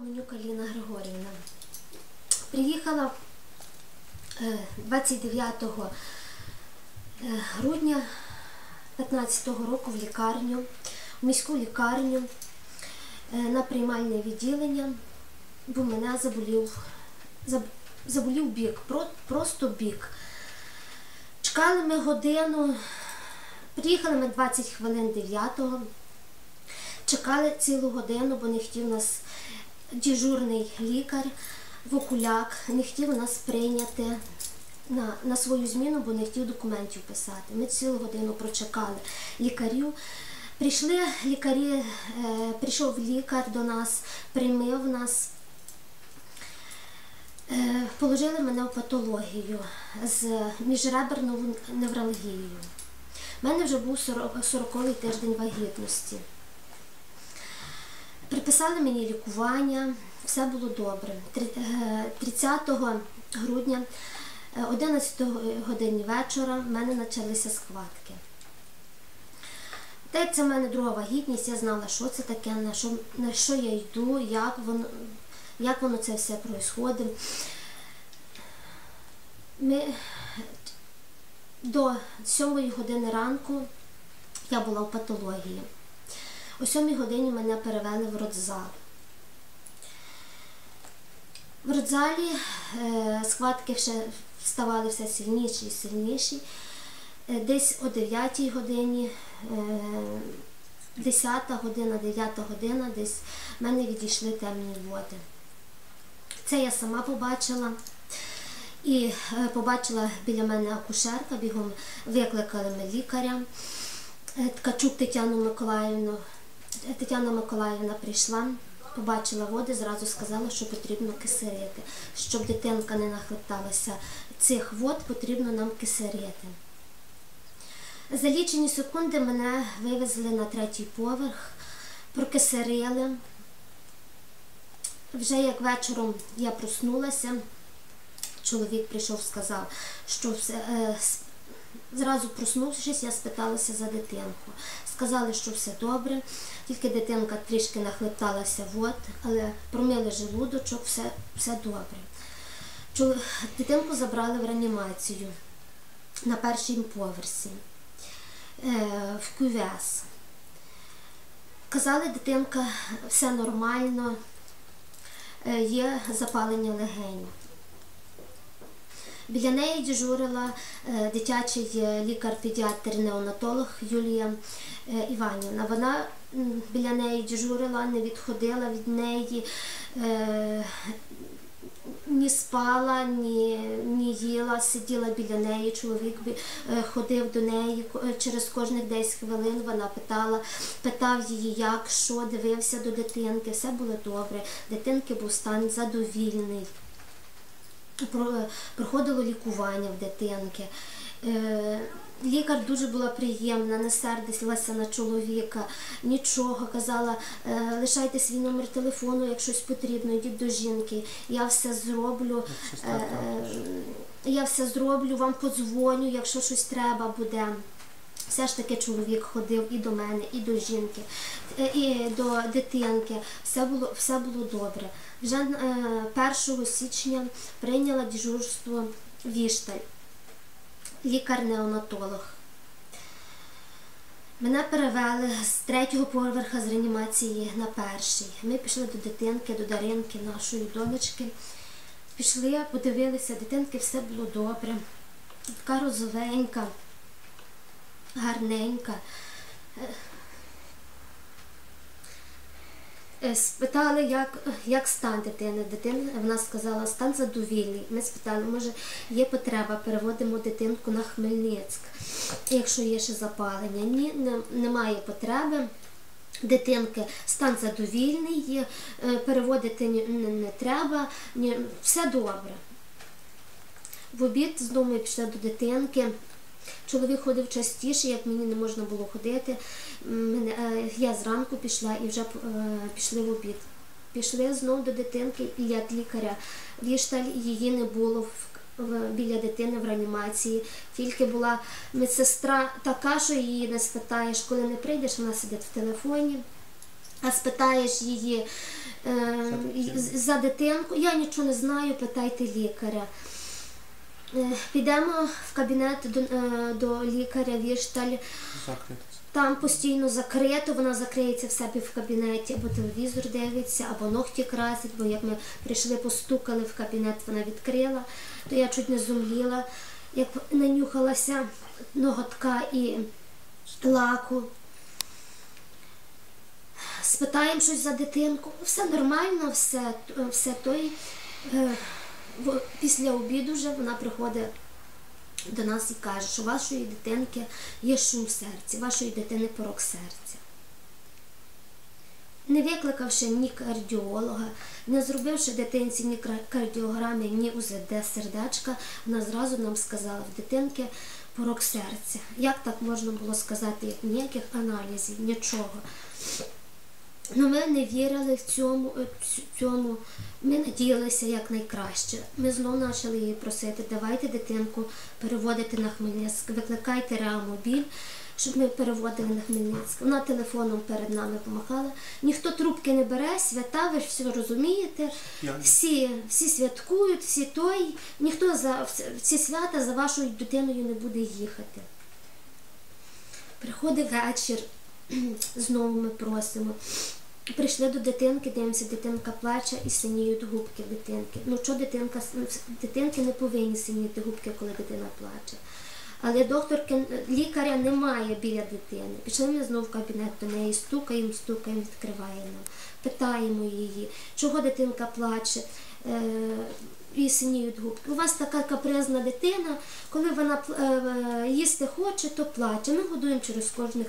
Менюк Аліна Григорівна. Приїхала е, 29 е, грудня 15 року в лікарню, в міську лікарню е, на приймальне відділення, бо мене заболів, заболів бік, просто бік. Чекали ми годину, приїхали ми 20 хвилин 9-го. Чекали цілу годину, бо не хотів нас дежурний лікар Вокуляк, не хотів нас прийняти на, на свою зміну, бо не хотів документів писати. Ми цілу годину прочекали лікарів. Прийшли лікарі, е, прийшов лікар до нас, приймив нас. Е, Положили мене в патологію з міжреберною невралгією. У мене вже був 40-й тиждень вагітності. Приписали мені лікування, все було добре. Е, 30 грудня, е, 11 годині вечора, в мене почалися схватки. Як це в мене друга вагітність, я знала, що це таке, на що, на що я йду, як воно, як воно це все відбувається. Ми до 7 години ранку я була в патології. О 7 годині мене перевели в родзал. В родзалі е, схватки ще ставали все сильніші і сильніші. Е, десь о 9 годині, е, 10 година, 9 година, десь в мене відійшли темні води. Це я сама побачила. І е, побачила біля мене акушерка, бігом викликали ми лікаря. Е, Ткачук Тетяну Миколаївну. Тетяна Миколаївна прийшла, побачила води, зразу сказала, що потрібно кисерити. Щоб дитинка не нахлепталася цих вод, потрібно нам кисерити. За лічені секунди мене вивезли на третій поверх, прокисерили. Вже як вечором я проснулася, чоловік прийшов, сказав, що все, е, зразу проснувшись, я спиталася за дитинку. Сказали, що все добре, тільки дитинка трішки нахлепталася вод, але промили желудочок, все, все добре. Дитинку забрали в реанімацію на першому поверсі е, в кювес. Казали, дитинка, все нормально, е, є запалення легень. Біля неї дежурила е, дитячий е, лікар-педіатр-неонатолог Юлія е, Іванівна. Вона біля неї дежурила, не відходила від неї, ні спала, ні, ні їла, сиділа біля неї. Чоловік ходив до неї через кожних 10 хвилин. Вона питала, питав її, як, що, дивився до дитинки. Все було добре. Дитинки був стан задовільний проходило лікування в дитинки. Е, Лікар дуже була приємна, не сердилася на чоловіка, нічого казала, е, лишайте свій номер телефону, як щось потрібно, йдіть до жінки. Я все зроблю. е, Я все зроблю, вам подзвоню, якщо щось треба буде. Все ж таки чоловік ходив і до мене, і до жінки, і до дитинки. Все було, все було добре. Вже е, 1 січня прийняла дежурство Вішталь, лікар-неонатолог. Мене перевели з третього поверха з реанімації на перший. Ми пішли до дитинки, до Даринки, нашої донечки. Пішли, подивилися, дитинки все було добре. Така розовенька, гарненька. Е, Спитали, як, як стан дитини. Дитина вона сказала, стан задовільний. Ми спитали, може є потреба, переводимо дитинку на Хмельницьк, якщо є ще запалення. Ні, не, немає потреби. Дитинки стан задовільний, є, е, переводити не, не треба, ні, все добре. В обід знову пішли до дитинки. Чоловік ходив частіше, як мені не можна було ходити. Е, я зранку пішла і вже е, пішли в обід. Пішли знову до дитинки і як лікаря. Вішталь її не було біля дитини в реанімації. Тільки була медсестра така, що її не спитаєш, коли не прийдеш, вона сидить в телефоні. а спитаєш її е, за дитинку, я нічого не знаю, питайте лікаря. Е, Підемо в кабінет до, е, до лікаря Вішталь. Закритися. Там постійно закрито, вона закриється в себе в кабінеті, або телевізор дивиться, або ногті красить, бо як ми прийшли, постукали в кабінет, вона відкрила, то я чуть не зумліла, як нанюхалася ноготка і лаку. Спитаємо щось за дитинку. Все нормально, все, все той. Після обіду вже вона приходить до нас і каже, що вашої дитинки є шум в серці, вашої дитини порок серця. Не викликавши ні кардіолога, не зробивши дитинці ні кардіограми, ні УЗД сердечка, вона зразу нам сказала в дитинки порок серця. Як так можна було сказати, як ніяких аналізів, нічого. Ну, ми не вірили в цьому, е, цьому. Ми надіялися як найкраще. Ми знову почали її просити, давайте дитинку переводити на Хмельницьк, викликайте реамобіль, щоб ми переводили на Хмельницьк. Вона телефоном перед нами помахала. Ніхто трубки не бере, свята, ви ж все розумієте. Всі, всі святкують, всі той. Ніхто за в ці свята за вашою дитиною не буде їхати. Приходить вечір, знову ми просимо. Прийшли до дитинки, дивимося, дитинка плаче і синіють губки дитинки. Ну що дитинка дитинки не повинні синіти губки, коли дитина плаче. Але докторки лікаря немає біля дитини. Пішли ми знову в кабінет до неї, стукаємо, стукаємо, відкриває нам. Питаємо її, чого дитинка плаче. Е, і синіють. У вас така капризна дитина, коли вона е, їсти хоче, то плаче. Ми годуємо через кожних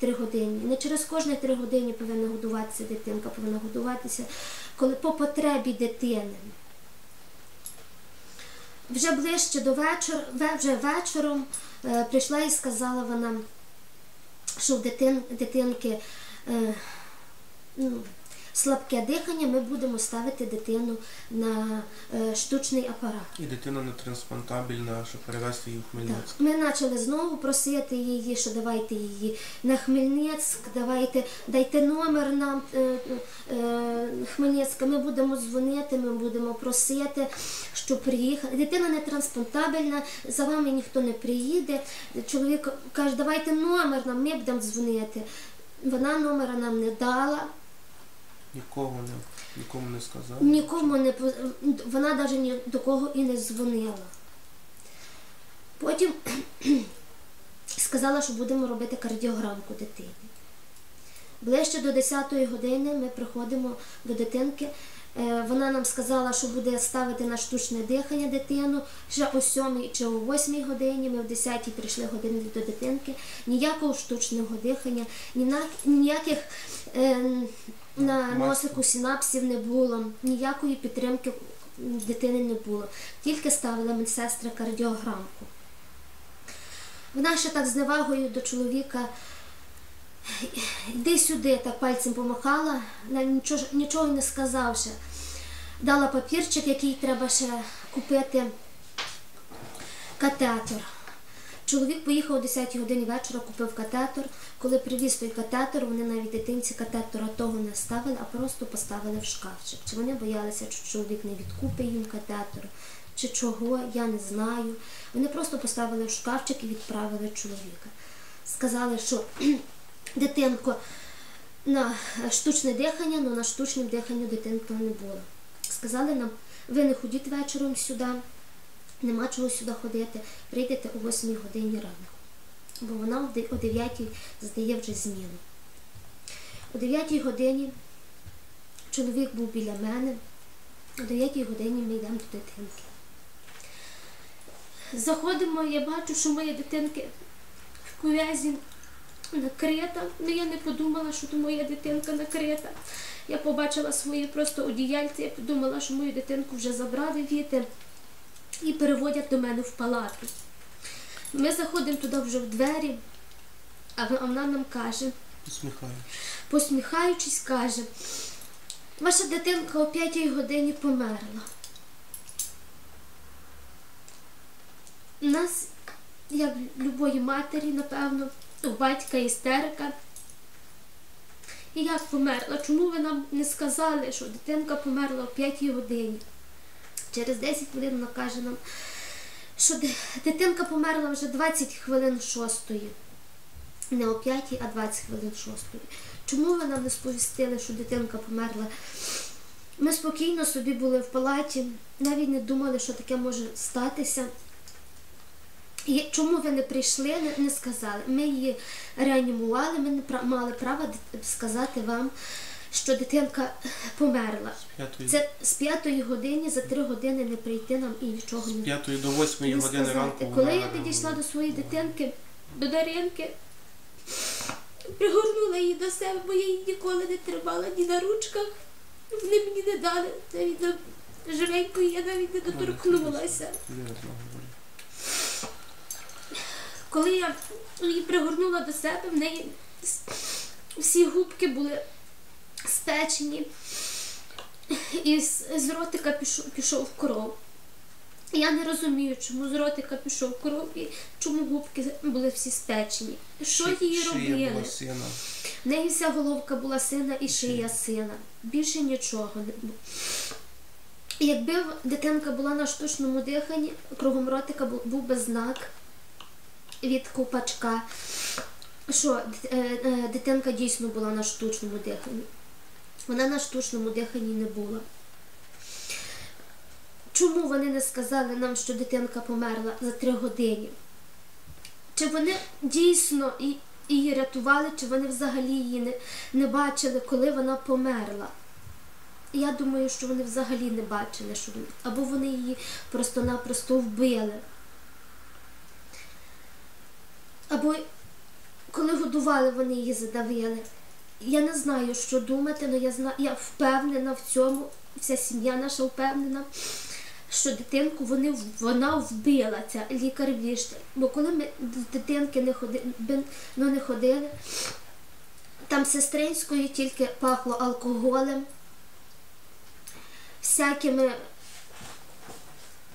три, години. Не через кожні три години повинна годуватися дитинка, повинна годуватися по потребі дитини. Вже ближче до вечора, вже вечором е, прийшла і сказала вона, що в дитин, дитинки е, ну, слабке дихання, ми будемо ставити дитину на е, штучний апарат. і дитина не трансплантабельна, щоб перевезти її в Так. Хмельницьк. Ми почали знову просити її, що давайте її на Хмельницьк, давайте, дайте номер нам е, е, Хмельницька. Ми будемо дзвонити, ми будемо просити, щоб приїхали. Дитина не трансплантабельна, за вами ніхто не приїде. Чоловік каже, давайте номер нам, ми будемо дзвонити. Вона номера нам не дала. Нікого не, нікому не сказав. Нікому не вона навіть ні до кого і не дзвонила. Потім сказала, що будемо робити кардіограмку дитині. Ближче до 10-ї години ми приходимо до дитинки. Е, Вона нам сказала, що буде ставити на штучне дихання дитину ще о 7 чи о 8 годині. Ми в 10 прийшли години до дитинки. Ніякого штучного дихання, ніяких е, на носику синапсів не було, ніякої підтримки дитини не було. Тільки ставила медсестра кардіограмку. Вона ще так з невагою до чоловіка йди сюди, так пальцем помахала, нічого, нічого не сказавши. Дала папірчик, який треба ще купити катетер. Чоловік поїхав о 10 годині вечора, купив катетер. Коли привіз той катетер, вони навіть дитинці катетера того не ставили, а просто поставили в шкафчик. Чи вони боялися, що чоловік не відкупить їм катетер, чи чого, я не знаю. Вони просто поставили в шкафчик і відправили чоловіка. Сказали, що дитинко на штучне дихання, але на штучне дихання дитинка не було. Сказали нам, ви не ходіть вечором сюди, нема чого сюди ходити, прийдете о 8 годині рано. Бо вона о 9 здає вже зміну. О 9 годині чоловік був біля мене, о 9 годині ми йдемо до дитинки. Заходимо, я бачу, що моя дитинка в кувязі накрита. Ну я не подумала, що то моя дитинка накрита. Я побачила свої просто одіяльці, я подумала, що мою дитинку вже забрали віти і переводять до мене в палату. Ми заходимо туди вже в двері, а вона нам каже, Посміхаючись. посміхаючись, каже, ваша дитинка о п'ятій годині померла. У нас, як любої матері, напевно, у батька істерика. І як померла? Чому ви нам не сказали, що дитинка померла о 5 годині? Через 10 хвилин вона каже нам, що дитинка померла вже 20 хвилин шостої. Не о 5, а 20 хвилин шостої. Чому ви нам не сповістили, що дитинка померла? Ми спокійно собі були в палаті, навіть не думали, що таке може статися. І чому ви не прийшли, не, сказали. Ми її реанімували, ми не мали права сказати вам, що дитинка померла. Це з п'ятої години за три години не прийти нам і нічого не, п'ятої до восьмої не години сказати. ранку. Коли я підійшла до своєї дитинки, до Даринки, пригорнула її до себе, бо я її ніколи не тримала ні на ручках. Вони мені не дали. Навіть на живенькою я навіть не доторкнулася. Коли я її пригорнула до себе, в неї всі губки були спечені, і з, з ротика пішов, пішов кров. Я не розумію, чому з ротика пішов кров і чому губки були всі спечені. Що Ши- її робили? була сина. В неї вся головка була сина і шия сина. Більше нічого не було. Якби дитинка була на штучному диханні, кругом ротика був би знак від купачка, що е, е, дитинка дійсно була на штучному диханні. Вона на штучному диханні не була. Чому вони не сказали нам, що дитинка померла за три години? Чи вони дійсно її рятували, чи вони взагалі її не, не бачили, коли вона померла? Я думаю, що вони взагалі не бачили, що або вони її просто-напросто вбили. Або коли годували, вони її задавили. Я не знаю, що думати, але я знаю, я впевнена в цьому, вся сім'я наша впевнена, що дитинку вони, вона вбила, ця лікар Вішталь. Бо коли ми до дитинки не ходили, ну, не ходили, там сестринською тільки пахло алкоголем, всякими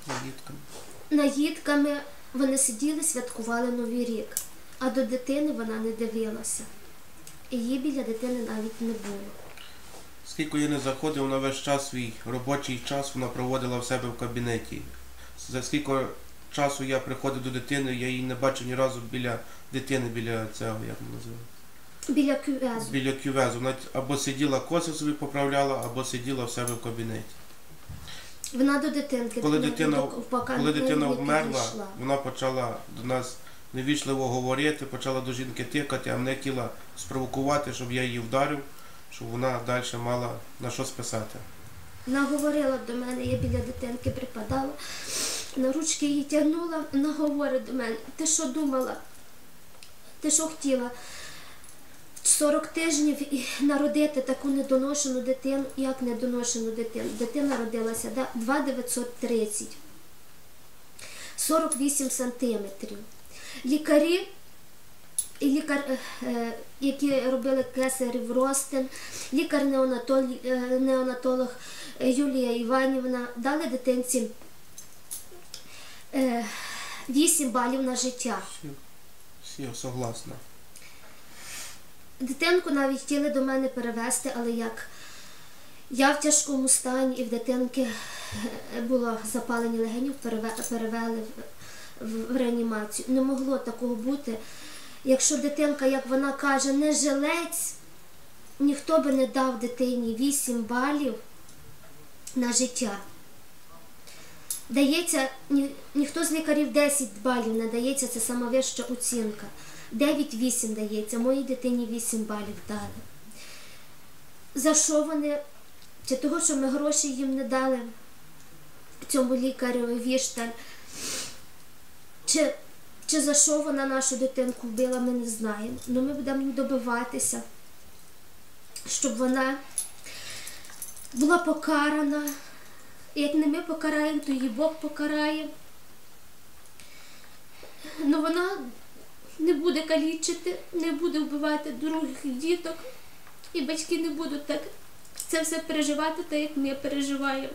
Діткам. наїдками. Вони сиділи, святкували Новий рік, а до дитини вона не дивилася. Її біля дитини навіть не було. Скільки я не заходив на весь час свій робочий час, вона проводила в себе в кабінеті. За скільки часу я приходив до дитини, я її не бачив ні разу біля дитини, біля цього, як вона називається? Біля кювезу. Біля кювезу. Вона або сиділа коси собі поправляла, або сиділа в себе в кабінеті. Вона до дитинки Коли дитина- поки Коли дитина вмерла, вона почала до нас невічливо говорити, почала до жінки тикати, а мене хотіла спровокувати, щоб я її вдарив, щоб вона далі мала на що списати. Вона говорила до мене, я біля дитинки припадала, на ручки її тягнула, вона говорить до мене, ти що думала? Ти що хотіла? 40 тижнів і народити таку недоношену дитину, як недоношену дитину. Дитина родилася да, 2,930, 48 сантиметрів. Лікарі, і лікар, е, е, які робили кесарів розтин, лікар-неонатолог е, Юлія Іванівна дали дитинці е, 8 балів на життя. Всі, всі согласна. Дитинку навіть хотіли до мене перевезти, але як я в тяжкому стані і в дитинки було запалення легенів, переве- перевели в, реанімацію. Не могло такого бути. Якщо дитинка, як вона каже, не жилець, ніхто би не дав дитині 8 балів на життя. Дається, ні, ніхто з лікарів 10 балів не дається, це сама вища оцінка. 9-8 дається, моїй дитині 8 балів дали. За що вони? Чи того, що ми гроші їм не дали цьому лікарю Вішталь? Чи, чи за що вона нашу дитинку вбила, ми не знаємо. Ну ми будемо добиватися, щоб вона була покарана. Як не ми покараємо, то її Бог покарає. Ну вона не буде калічити, не буде вбивати других діток, і батьки не будуть так це все переживати, так як ми переживаємо.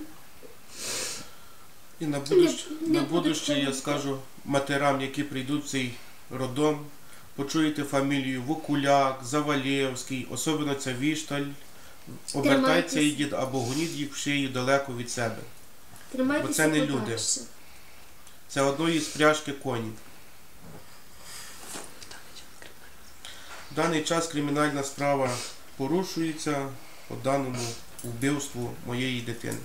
І на будуще, Не- не на будуще я скажу матерам, які прийдуть в цей роддом, почуєте фамілію Вокуляк, Завалєвський, особливо ця Вішталь, обертайте Тримайтесь. її або гоніть їх в шиї далеко від себе. Бо це не люди. Це одної з пряжки коні. В даний час кримінальна справа порушується по даному вбивству моєї дитини.